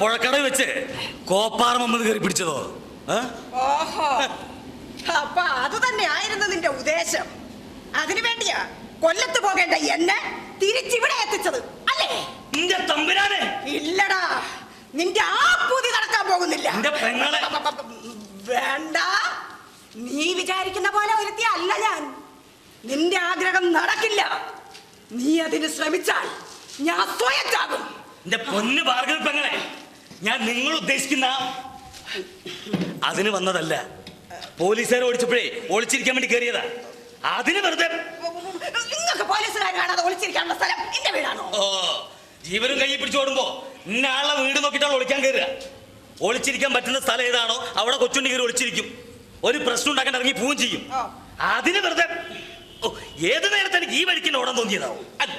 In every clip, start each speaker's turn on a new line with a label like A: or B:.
A: പുഴക്കട വെച്ച് കോപ്പാറ മമ്മത് കയറി പിടിച്ചതോ?
B: ഓഹോ. അപ്പൊ അത് തന്നെ ആയിരുന്നു നിന്റെ ഉദ്ദേശം. അതിനു വേണ്ടിയാ കൊല്ലത്ത് പോകേണ്ട എന്നെ തിരിച്ചിവിടെ എത്തിച്ചത് അല്ലേ?
A: നിന്റെ തമ്പുരാനെ.
B: ഇല്ലടാ നിന്റെ ആ പൂതി നടക്കാൻ പോകുന്നില്ല. വേണ്ട. നീ വിചാരിക്കുന്ന പോലെ ഒരുത്തി അല്ല ഞാൻ. നിന്റെ ആഗ്രഹം നടക്കില്ല. നീ അതിന് ശ്രമിച്ചാൽ ഞാൻ സ്വയം ചാകും
A: പൊന്ന് ഭാർഗവ പെങ്ങളെ. ഞാൻ നിങ്ങൾ ഉദ്ദേശിക്കുന്ന അതിന് വന്നതല്ല. പോലീസുകാരെ ഓടിച്ചപ്പോഴേ ഒളിച്ചിരിക്കാൻ വേണ്ടി കയറിയതാ അതിന് വെറുതെ
B: നിങ്ങൾക്ക് പോലീസുകാർ കാണാതെ ഒളിച്ചിരിക്കാനുള്ള സ്ഥലം എന്റെ വീടാണോ?
A: ഓ ജീവനും കയ്യിൽ പിടിച്ചോടുമ്പോ ഇന്നാളെ വീട് നോക്കിയിട്ടാണ് ഒളിക്കാൻ കയറുക ഒളിച്ചിരിക്കാൻ പറ്റുന്ന സ്ഥലം ഏതാണോ അവിടെ കൊച്ചുണ്ടി കയറി ഒളിച്ചിരിക്കും. ഒരു പ്രശ്നം ഉണ്ടാക്കാൻ ഇറങ്ങി പോവുകയും ചെയ്യും. അതിന് വെറുതെ ഓ ഏത് നേരത്തെ എനിക്ക് ഈ വഴിക്ക് ഓടാൻ തോന്നിയതാവും? അല്ല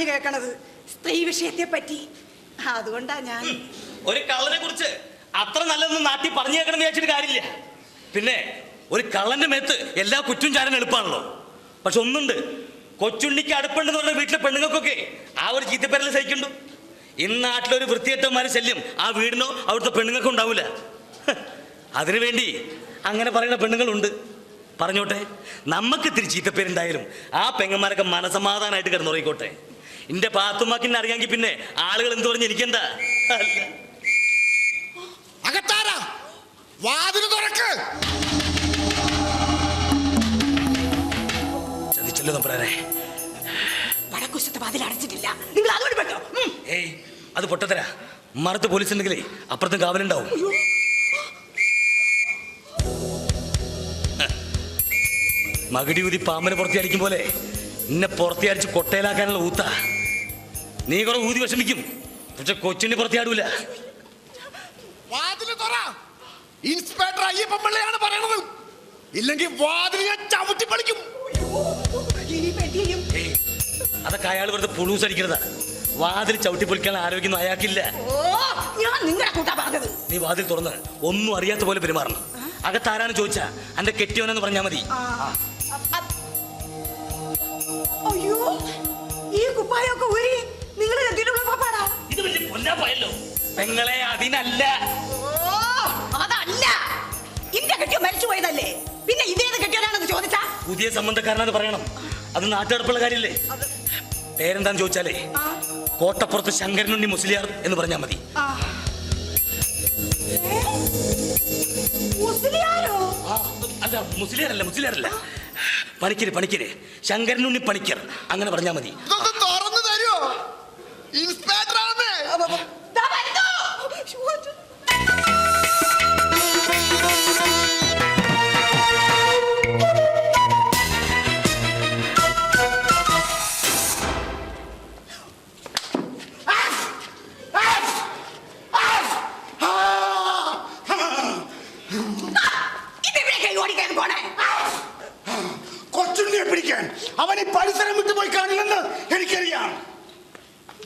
B: പറഞ്ഞു കേൾക്കണത്? സ്ത്രീ വിഷയത്തെ പറ്റി. അതുകൊണ്ടാ ഞാൻ.
A: ഒരു കള്ളനെ കുറിച്ച് അത്ര നല്ലതൊന്നും നാട്ടി പറഞ്ഞു കേൾക്കണം വിചാരിച്ചിട്ട് കാര്യമില്ല. പിന്നെ ഒരു കള്ളന്റെ മേത്ത് എല്ലാ കുറ്റും ചാരാൻ എളുപ്പമാണല്ലോ. പക്ഷെ ഒന്നുണ്ട്. കൊച്ചുണ്ണിക്ക് അടുപ്പുണ്ടെന്ന് പറഞ്ഞ വീട്ടിലെ പെണ്ണുങ്ങൾക്കൊക്കെ ആ ഒരു ചീത്തപ്പേരൽ സഹിക്കുന്നു ഇന്ന് നാട്ടിലൊരു വൃത്തികെട്ടന്മാരെ ശല്യം ആ വീടിനോ അവിടുത്തെ പെണ്ണുങ്ങൾക്കും ഉണ്ടാവില്ല അതിനുവേണ്ടി അങ്ങനെ പറയുന്ന പെണ്ണുങ്ങളുണ്ട്. പറഞ്ഞോട്ടെ നമുക്ക് ഇത്തിരി ചീത്തപ്പേരുണ്ടായാലും ആ പെങ്ങന്മാരൊക്കെ മനസമാധാനമായിട്ട് കിടന്നുറങ്ങിക്കോട്ടെ. എന്റെ പാത്തുമാക്കിനെ അറിയാമെങ്കിൽ പിന്നെ ആളുകൾ എന്ത് പറഞ്ഞു എനിക്കെന്താ?
C: അകത്താരാ? വാതിന് തുറക്ക്.
A: ചതിച്ചല്ലോ തമ്പുരാനെ.
B: വടക്കുശത്ത് വാതിൽ അടച്ചിട്ടില്ല. നിങ്ങൾ അതുകൊണ്ട് പെട്ടോ.
A: ഏയ് അത് പൊട്ടത്തരാ. മറത്ത് പോലീസ് ഉണ്ടെങ്കിലേ അപ്പുറത്തും കാവലുണ്ടാവും. മകടി ഊതി പാമ്പിനെ പുറത്തിയടിക്കും പോലെ എന്നെ പുറത്തിയടിച്ച് കൊട്ടയിലാക്കാനുള്ള ഊത്ത. നീ കുറെ ഊതി വിഷമിക്കും. പക്ഷെ കൊച്ചിന് പുറത്തിയാടൂല
C: വാതിൽ തുറ. ഇൻസ്പെക്ടർ അയ്യപ്പൻ പിള്ളയാണ് പറയണത്. ഇല്ലെങ്കിൽ വാതിൽ ഞാൻ ചവിട്ടി പളിക്കും
A: അതൊക്കെ അയാൾ വെറുതെ പുളൂസ് അടിക്കരുത് വാതിൽ ചവിട്ടി പൊളിക്കാൻ ആരോഗ്യം അയാൾക്കില്ല.
B: ഓ ഞാൻ നിങ്ങളെ കൂട്ടാ പറഞ്ഞത്.
A: നീ വാതിൽ തുറന്ന് ഒന്നും അറിയാത്ത പോലെ പെരുമാറണം. അകത്താരാണ് ചോദിച്ചാ എന്റെ കെട്ടിയോനെന്ന് പറഞ്ഞാൽ മതി. പെങ്ങളെ അതിനല്ല.
B: ഓ അതല്ല. ഇന്റെ കെട്ടിയോ മരിച്ചു പോയതല്ലേ? പിന്നെ ഇതേത് കെട്ടിയതാണെന്ന് ചോദിച്ചാ?
A: പുതിയ സംബന്ധക്കാരനത് പറയണം. അത് നാട്ടുകടപ്പുള്ള
B: കാര്യല്ലേ
A: പേരെന്താന്ന് ചോദിച്ചാലേ കോട്ടപ്പുറത്ത് ശങ്കരനുണ്ണി മുസ്ലിയാർ എന്ന് പറഞ്ഞാൽ മതി. അല്ല മുസ്ലിയാരല്ല മുസ്ലിയാരല്ല. പണിക്കര് പണിക്കര്. ശങ്കരനുണ്ണി പണിക്കർ. അങ്ങനെ പറഞ്ഞാൽ മതി.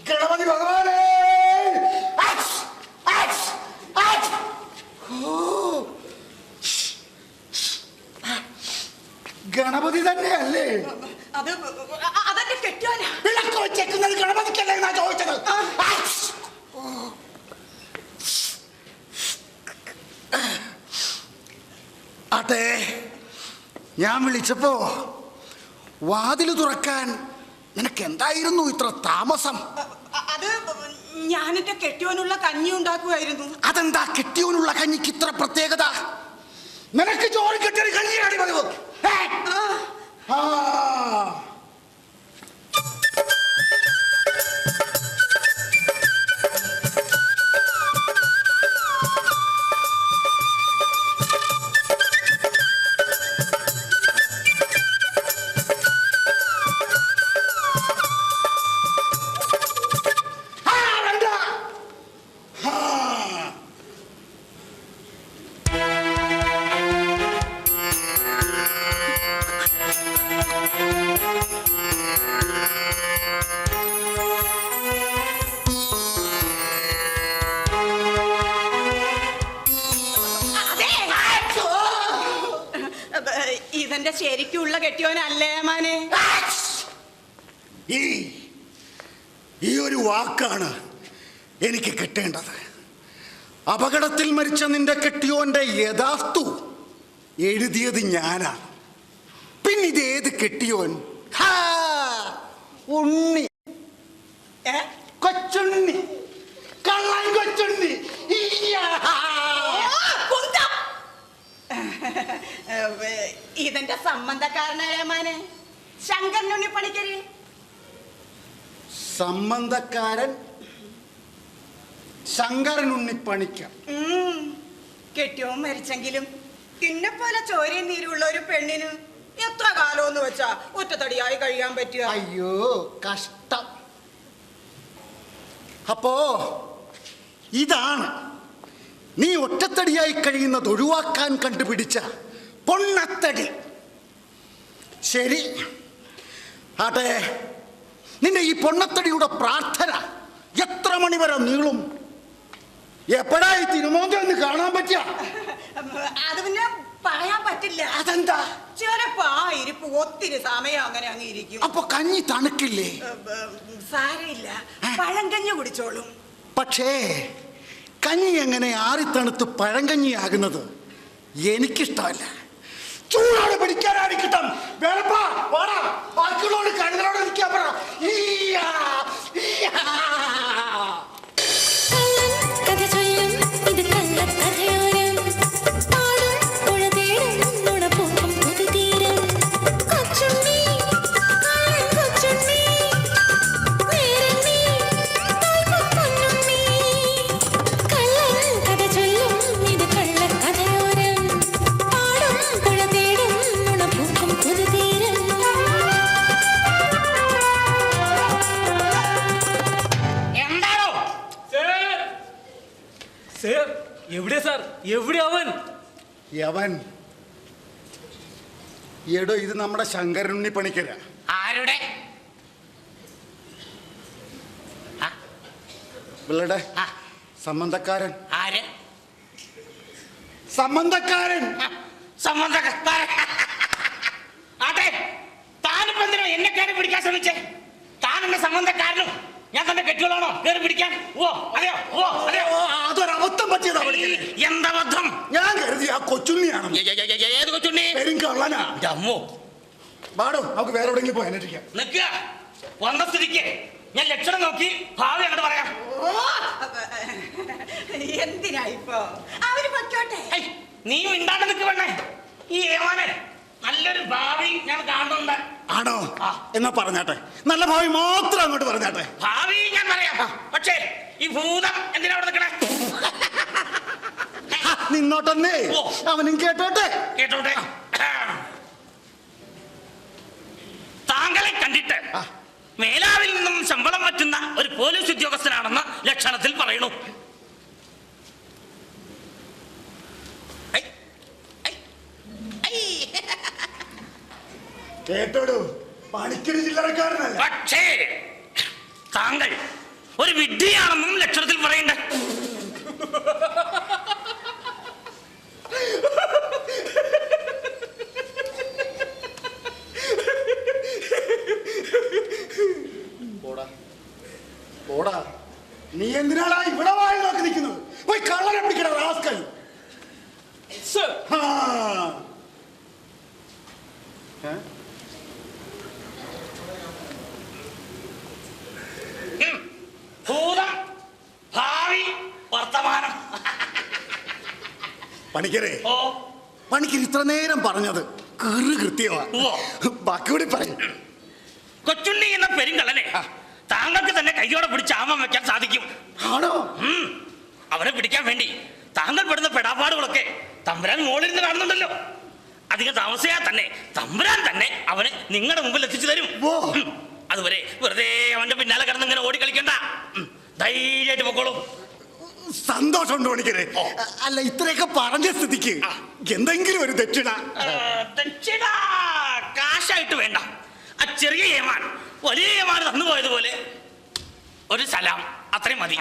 C: ഗണപതി ഭഗവാനെ! ഗണപതി തന്നെയല്ലേ?
B: അത് അ- അതെന്റെ കെട്ടിയോനാ.
C: വിളക്ക് വെച്ചേക്കുന്നത് ഗണപതിക്കല്ലേ എന്നാ ചോദിച്ചത്? ആക്സ്! ഞാൻ വിളിച്ചപ്പോ വാതിൽ തുറക്കാൻ നിനക്ക് എന്തായിരുന്നു ഇത്ര താമസം?
B: അത് ഞാൻ എന്റെ കെട്ടിയോനുള്ള കഞ്ഞി ഉണ്ടാക്കുമായിരുന്നു
C: അതെന്താ കെട്ടിയോനുള്ള കഞ്ഞിക്ക് ഇത്ര പ്രത്യേകത നിനക്ക് ചോറ് കെട്ടിയ കഞ്ഞിയാണ് പതിവ്?
B: ആ,
C: ആ.
B: ഏമാനെ
C: ഈ ഈ ഒരു വാക്കാണ് എനിക്ക് കിട്ടേണ്ടത്. അപകടത്തിൽ മരിച്ച നിന്റെ കെട്ടിയോന്റെ യഥാർത്ഥു എഴുതിയത് ഞാനാണ് പിന്നെ ഇത് ഏത് കെട്ടിയോൻ? ഉണ്ണി. കൊച്ചുണ്ണി കള്ളൻ കൊച്ചുണ്ണി ഇയ്യാ.
B: ഓ, കുന്തം. ഏ, ഇതെന്റെ സംബന്ധക്കാരനായ ഏമാനെ ശങ്കരനുണ്ണി പണിക്കര്. കെട്ടിയോൻ മരിച്ചെങ്കിലും പിന്നെ പോലെ ചോരയും നീരുള്ള ഒരു പെണ്ണിന് എത്ര കാലമെന്ന് വെച്ചാ ഒറ്റത്തടിയായി കഴിയാൻ പറ്റുക?
C: അയ്യോ കഷ്ടം. അപ്പോ ഇതാണ് നീ ഒറ്റത്തടിയായി കഴിയുന്നത് ഒഴിവാക്കാൻ കണ്ടുപിടിച്ച പൊണ്ണത്തടി. ശരി. ആട്ടെ നിന്റെ ഈ പൊണ്ണത്തടിയുടെ പ്രാർത്ഥന എത്ര മണി വരെ നീളും? എപ്പോഴായി തിരുമോന്തി ഒന്ന് കാണാൻ പറ്റിയ?
B: അത് പിന്നെ പറയാൻ പറ്റില്ല.
C: അതെന്താ?
B: ചിലപ്പോ ആ ഇരിപ്പ് ഒത്തിരി സമയം അങ്ങനെ അങ്ങ് ഇരിക്കും.
C: അപ്പൊ കഞ്ഞി തണുക്കില്ലേ?
B: സാരമില്ല. പഴങ്കഞ്ഞി കുടിച്ചോളും.
C: പക്ഷേ കഞ്ഞി എങ്ങനെ ആറിത്തണുത്ത് പഴങ്കഞ്ഞിയാകുന്നത് എനിക്കിഷ്ടമല്ല. ചൂടോടെ പിടിക്കാനാണ് കിട്ടം. വേളപ്പാ, വാടാ, ബാക്കിയുള്ളവരോട് കഴുതലോടെ നിൽക്കാൻ പറ. ഈയാ,
D: എവിടെ സാർ? എവിടെ അവൻ?
C: യവൻ. എടോ ഇത് നമ്മുടെ ശങ്കരനുണ്ണി പണിക്കര.
A: ആരുടെ? പിള്ളടെ.
C: സംബന്ധക്കാരൻ
A: ആര്?
C: സംബന്ധക്കാരൻ
A: സംബന്ധക്കാരൻ ആട്ടെ താനിപ്പോ എന്തിനാ എന്നെ കയറി പിടിക്കാൻ ശ്രമിച്ചേ? താൻ എന്റെ സംബന്ധക്കാരനും ഞാൻ തന്നെ കെട്ടുകളാണോ? കയറി പിടിക്കാൻ. ഓ അതെയോ ഓ അതെയോ
C: അതൊരബദ്ധം പറ്റിയതാ
A: എന്തബദ്ധം
C: ഞാൻ കരുതി ആ കൊച്ചുണ്ണിയാണ്.
A: ഏത് കൊച്ചുണ്ണി?
C: പെരും കള്ളനാ.
A: അമ്മോ.
C: പാടോ നമുക്ക് വേറെ എവിടെയെങ്കിലും പോയി അന്വേഷിക്കാം.
A: നിൽക്കുക വന്ന സ്ഥിതിക്ക്. ഞാൻ ലക്ഷണം നോക്കി ഭാവി അങ്ങോട്ട് പറയാം.
B: ഓ എന്തിനാ ഇപ്പോ? അവർ പൊയ്ക്കോട്ടെ.
A: നീ മിണ്ടാണ്ട് നിൽക്ക് വേണേ ഈ ഏമാനെ നല്ലൊരു ഭാവി ഞാൻ കാണുന്നുണ്ട്.
C: ആണോ. എന്നാ പറഞ്ഞാട്ടെ? നല്ല ഭാവി മാത്രം അങ്ങോട്ട് പറഞ്ഞാട്ടെ.
A: ഭാവി ഞാൻ പറയാം. പക്ഷേ ഈ ഭൂതം എന്തിനാ അവിടെ നിൽക്കണേ?
C: നിന്നോട്ടെന്നേ. അവനും കേട്ടോട്ടെ.
A: കേട്ടോട്ടെ? താങ്കളെ കണ്ടിട്ട്. മേലാവിൽ നിന്നും ശമ്പളം പറ്റുന്ന ഒരു പോലീസ് ഉദ്യോഗസ്ഥനാണെന്ന് ലക്ഷണത്തിൽ പറയണു
C: കേട്ടോടൂ. പണിക്കര് ചില്ലറക്കാരനല്ല
A: പക്ഷേ താങ്കൾ ഒരു വിഡ്ഢിയാണെന്നും ലക്ഷണത്തിൽ പറയണ്ട.
C: പോടാ. പോടാ. നീ എന്തിനാടാ ഇവിടെ വായി നോക്കി നിൽക്കുന്നത്? പോയി കള്ളനെ പിടിക്കണ റാസ്കൽ.
D: സർ.
C: ഹാ. ഏ?
A: ഉം. ഭൂതം ഭാവി വർത്തമാനം
C: പണിക്കരെ. പണിക്കർ ഇത്ര നേരം പറഞ്ഞത് കീറ് കൃത്യമാ.
A: ഉവ്വ.
C: ബാക്കി കൂടി പറഞ്ഞു
A: കൊച്ചുണ്ണി എന്ന പെരുങ്കള്ളനെ താങ്കൾക്ക് തന്നെ കൈയോടെ പിടിച്ച് ആമം വെക്കാൻ സാധിക്കും.
C: ആണോ?
A: അവരെ അവനെ പിടിക്കാൻ വേണ്ടി താങ്കൾ പെടുന്ന പെടാപ്പാടുകളൊക്കെ തമ്പുരാൻ മുകളിൽ നിന്ന് കാണുന്നുണ്ടല്ലോ. അധികം താമസിയാ തന്നെ തമ്പുരാൻ തന്നെ അവനെ നിങ്ങളുടെ മുമ്പിൽ എത്തിച്ചു തരും. അതുവരെ വെറുതെ അവന്റെ പിന്നാലെ കിടന്ന് ഇങ്ങനെ ഓടി കളിക്കണ്ട. ധൈര്യമായിട്ട് പൊക്കോളൂ.
C: സന്തോഷമുണ്ട് പണിക്കരെ അല്ല ഇത്രയൊക്കെ പറഞ്ഞ സ്ഥിതിക്ക് എന്തെങ്കിലും ഒരു ദക്ഷിണ
A: ദക്ഷിണ കാശായിട്ട് വേണ്ട. ആ ചെറിയ ഏമാൻ വലിയ ഏമാൻ തന്നു പോയതുപോലെ ഒരു സലാം. അത്രയും മതി.